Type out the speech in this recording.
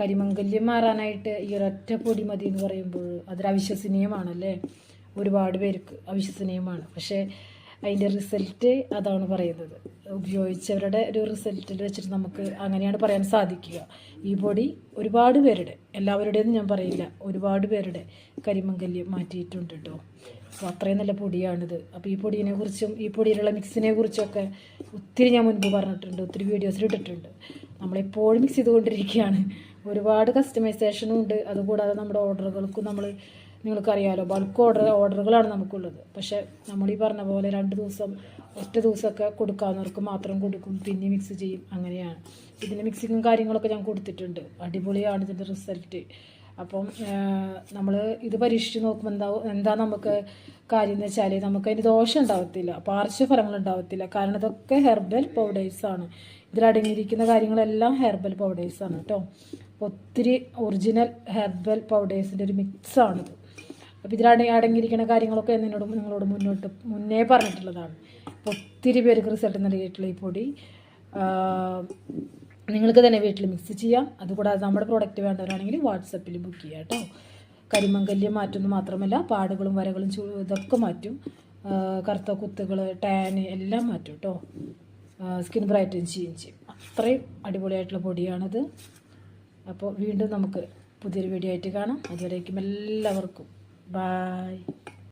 കരിമംഗല്യം മാറാനായിട്ട് ഈ ഒരൊറ്റ പൊടി മതി എന്ന് പറയുമ്പോൾ അതൊരു അവിശ്വസനീയമാണല്ലേ? ഒരുപാട് പേർക്ക് അവിശ്വസനീയമാണ്. പക്ഷേ അതിന്റെ റിസൾട്ട് അതാണ് പറയുന്നത്. ഉപയോഗിച്ചവരുടെ ഒരു റിസൾട്ടിൽ വെച്ചിട്ട് നമുക്ക് അങ്ങനെയാണ് പറയാൻ സാധിക്കുക. ഈ പൊടി ഒരുപാട് പേരുടെ എല്ലാവരുടെയെന്ന് ഞാൻ പറയില്ല ഒരുപാട് പേരുടെ കരിമംഗല്യം മാറ്റിയിട്ടുണ്ട് കേട്ടോ അപ്പോൾ അത്രയും നല്ല പൊടിയാണിത്. അപ്പോൾ ഈ പൊടിയെ കുറിച്ചും ഈ പൊടിയിലുള്ള മിക്സിനെ കുറിച്ചൊക്കെ ഒത്തിരി ഞാൻ മുൻപ് പറഞ്ഞിട്ടുണ്ട് ഒത്തിരി വീഡിയോസിൽ ഇട്ടിട്ടുണ്ട്. നമ്മളെപ്പോഴും മിക്സ് ചെയ്തുകൊണ്ടിരിക്കുകയാണ്. ഒരുപാട് കസ്റ്റമൈസേഷനും ഉണ്ട്. അതുകൂടാതെ നമ്മുടെ ഓർഡറുകൾക്കും നമ്മൾ നിങ്ങൾക്കറിയാമല്ലോ ബൾക്ക് ഓർഡർ ഓർഡറുകളാണ് നമുക്കുള്ളത്. പക്ഷേ നമ്മൾ ഈ പറഞ്ഞ പോലെ രണ്ട് ദിവസം ഒറ്റ ദിവസമൊക്കെ കൊടുക്കാവുന്നവർക്ക് മാത്രം കൊടുക്കും പിന്നെ മിക്സ് ചെയ്യും. അങ്ങനെയാണ്. ഇതിന്റെ മിക്സിങ്ങും കാര്യങ്ങളൊക്കെ ഞാൻ കൊടുത്തിട്ടുണ്ട്. അടിപൊളിയാണ് ഇതിന്റെ റിസൾട്ട് അപ്പം നമ്മൾ ഇത് പരീക്ഷിച്ച് നോക്കുമ്പോൾ എന്താ എന്താ നമുക്ക് കാര്യം എന്ന് വെച്ചാൽ നമുക്ക് അതിന് ദോഷം ഉണ്ടാവത്തില്ല പാർശ്വഫലങ്ങൾ ഉണ്ടാവത്തില്ല. കാരണം ഇതൊക്കെ ഹെർബൽ പൗഡേഴ്സാണ് ഇതിലടങ്ങിയിരിക്കുന്ന കാര്യങ്ങളെല്ലാം ഹെർബൽ പൗഡേഴ്സാണ് കേട്ടോ ഒത്തിരി ഒറിജിനൽ ഹെർബൽ പൗഡേഴ്സിന്റെ ഒരു മിക്സാണിത് അപ്പോൾ ഇതിലട അടങ്ങിയിരിക്കുന്ന കാര്യങ്ങളൊക്കെ എന്നോട് നിങ്ങളോട് മുന്നോട്ട് മുന്നേ പറഞ്ഞിട്ടുള്ളതാണ്. അപ്പോൾ ഒത്തിരി പേർക്ക് റിസൾട്ട് നൽകിയിട്ടുള്ള ഈ പൊടി. നിങ്ങൾക്ക് തന്നെ വീട്ടിൽ മിക്സ് ചെയ്യാം. അതുകൂടാതെ നമ്മുടെ പ്രോഡക്റ്റ് വേണ്ടവരാണെങ്കിൽ വാട്സപ്പിൽ ബുക്ക് ചെയ്യാം കേട്ടോ. കരിമംഗല്യം മാറ്റുന്നു മാത്രമല്ല പാടുകളും വരകളും ഇതൊക്കെ മാറ്റും. കറുത്ത കുത്തുകൾ ടാന് എല്ലാം മാറ്റും കേട്ടോ. സ്കിൻ ബ്രൈറ്റൻ ചെയ്യും ചെയ്യും. അത്രയും അടിപൊളിയായിട്ടുള്ള പൊടിയാണിത്. അപ്പോൾ വീണ്ടും നമുക്ക് പുതിയൊരു വീഡിയോ ആയിട്ട് കാണാം. അതുവരേക്കും എല്ലാവർക്കും. ബായ്